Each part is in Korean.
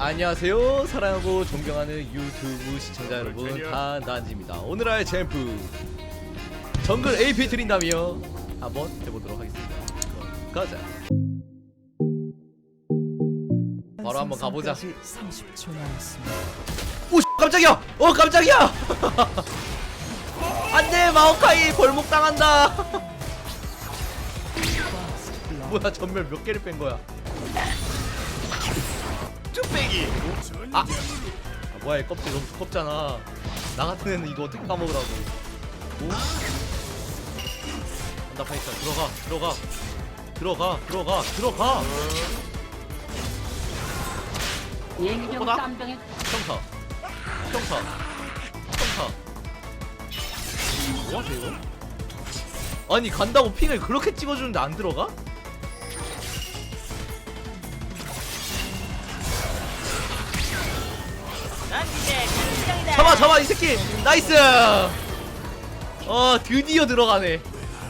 안녕하세요. 사랑하고 존경하는 유튜브 시청자 여러분 한단지입니다. 오늘 할 챔프. 정글 AP 드린다며 한번 해보도록 하겠습니다. 가자. 바로 한번 가보자. 30초 남았습니다. 오 씨, 깜짝이야! 어 깜짝이야! 안돼 마오카이! 벌목 당한다! 뭐야 전멸 몇 개를 뺀 거야 쭈빼기 아. 아 뭐야 이 껍질 너무 두껍잖아 나 같은 애는 이거 어떻게 까먹으라고 오? 간다 파이터 들어가 들어가 들어가 들어가 들어가 예기병 보다? 쌈병에 평타 평타 평타 뭐하세요 이거? 아니 간다고 핑을 그렇게 찍어주는데 안 들어가? 잡아 잡아 이 새끼! 나이스! 어 드디어 들어가네.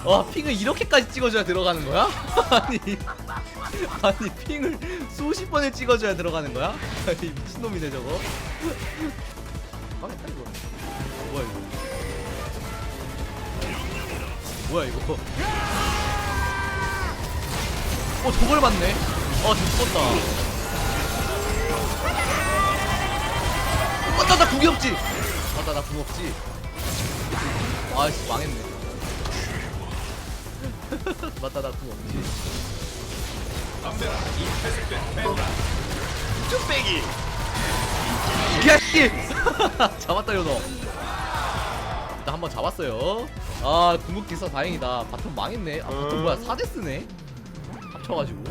와 핑을 이렇게까지 찍어줘야 들어가는 거야? 아니 아니 핑을 수십 번을 찍어줘야 들어가는 거야? 이 미친놈이네 저거. 망했다 이거. 뭐야 이거? 뭐야 이거? 어 저걸 맞네? 어 죽었다 맞다 나 궁이 없지? 맞다 나궁 없지? 아씨 망했네. 맞다 나궁 없지. 쭈빼기. 개씨! 잡았다 요너 나한번 잡았어요. 아 궁극기 있어 다행이다. 바텀 망했네. 아 바텀 뭐야 4데스네? 합쳐가지고.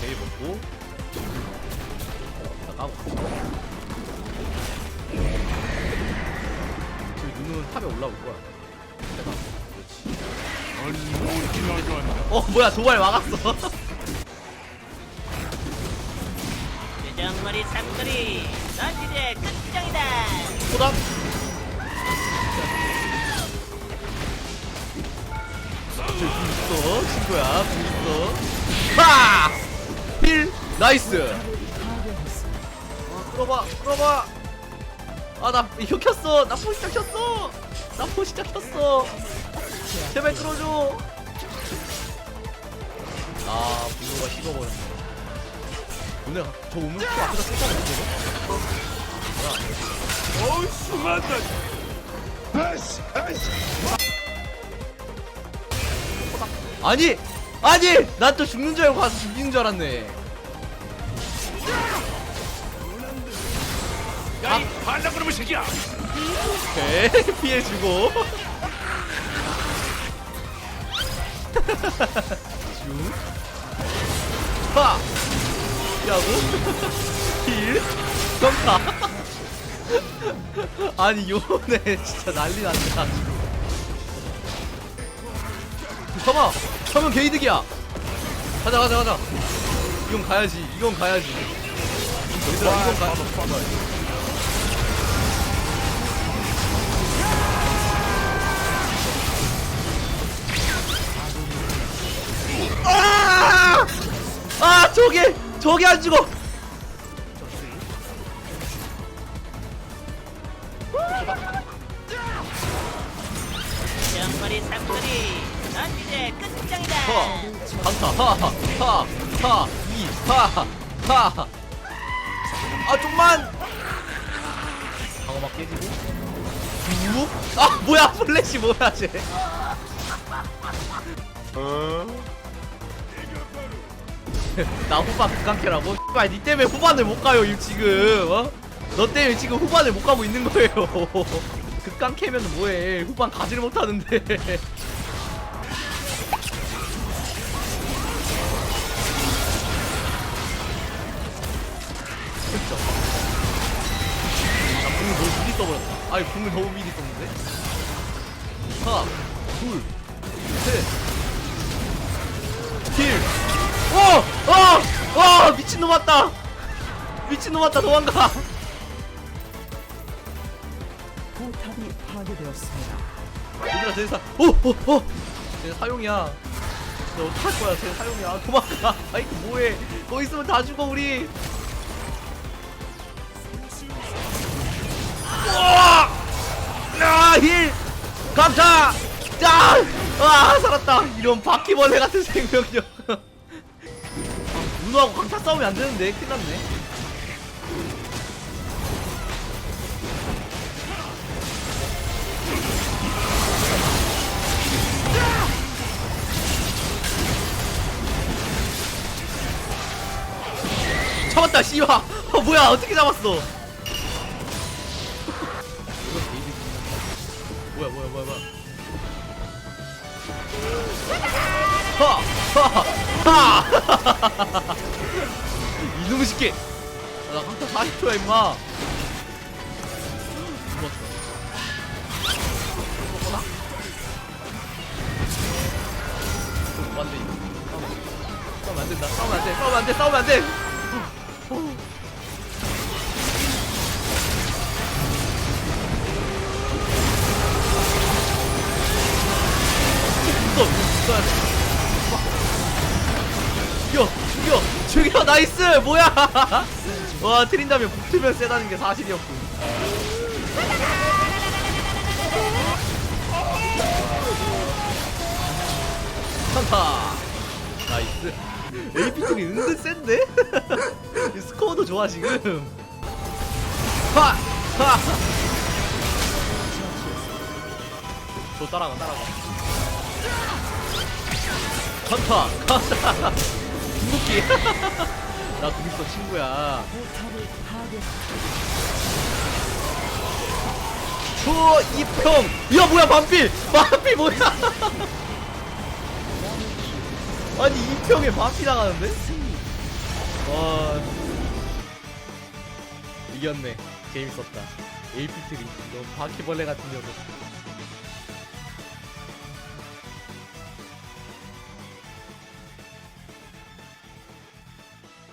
제일 먹고. 나 까고 탑에 올라올 거야. 어 뭐야 도발 막았어. 대장머리 삼거리. 난 이제 극장이다. 소담? 저기 있어 친구야. 궁 있어. 파! 힐 나이스. 어, 끌어봐 끌어봐. 아나 이거 켰어. 나 포시작 켰어 나 포시작 켰어. 제발 끌어줘. 아 분노가 식어버렸네. 오늘 저 우물표 앞에다 쓸까 못해 아니 아니! 난또 죽는 줄 알고 가서 죽이는 줄 알았네 야 이 반란 그놈의 새끼야! 오케이. 피해주고. 파 피하고 힐? 점사 아니 요네 진짜 난리 났다. 잠깐만 잠깐 개이득이야! 가자 가자 가자. 이건 가야지 이건 가야지. 얘들아 이건 가 저게 저게 안 죽어. 대장머리 삼거리. 난 이제 극장이다. 허 강타 하하하이하하 아 좀만. 방어막 깨지고? 우 아 뭐야 플래시 뭐야 쟤 나 후반 극강캐라고? 씨발 니 때문에 후반을 못 가요 이 지금. 어? 너 때문에 지금 후반을 못 가고 있는 거예요. 극강캐면 뭐해? 후반 가지를 못하는데. 그쵸 나 궁을 너무 미리 써버렸다. 아니 궁을 너무 미리 썼는데? 하나 둘셋힐 어! 어! 어! 미친놈 왔다! 미친놈 왔다 도망가! 포탑이 파괴되었습니다. 얘들아 쟤네 사 오! 오! 오! 쟤네 사용이야 너 어떡할 거야 쟤 사용이야 도망가 아이고 뭐해 거기 있으면 다 죽어 우리 우와 아힐 감사 짠아 살았다 이런 바퀴벌레 같은 생명력 아, 문어하고 강타 싸우면 안 되는데? 큰일 났네. 잡았다 씨발. 어 뭐야 어떻게 잡았어? 뭐야 뭐야 뭐야 뭐야. 하하 하 이놈의 새끼 아, 나 강타 40초야 임마 죽었어 죽었구나 어, 안돼 싸우면 안 된다 싸우면 안 돼 싸우면 안 돼 싸우면 안돼 죽어 죽여 죽여 나이스! 뭐야! 와 트린다면 붙으면 세다는 게 사실이었군 한타 나이스. AP3 은근 센데? 이 스코어도 좋아 지금. 하! 하! 저 따라가 따라가. 컨터 컨터 궁극기. 나 궁 있어 친구야. 파괴. 초이평. 야 뭐야 반필 반필 뭐야? 아니 이평에 반필 나가는데? 와. 이겼네. 재밌었다. 에이피트리. 너 바퀴벌레 같은 녀석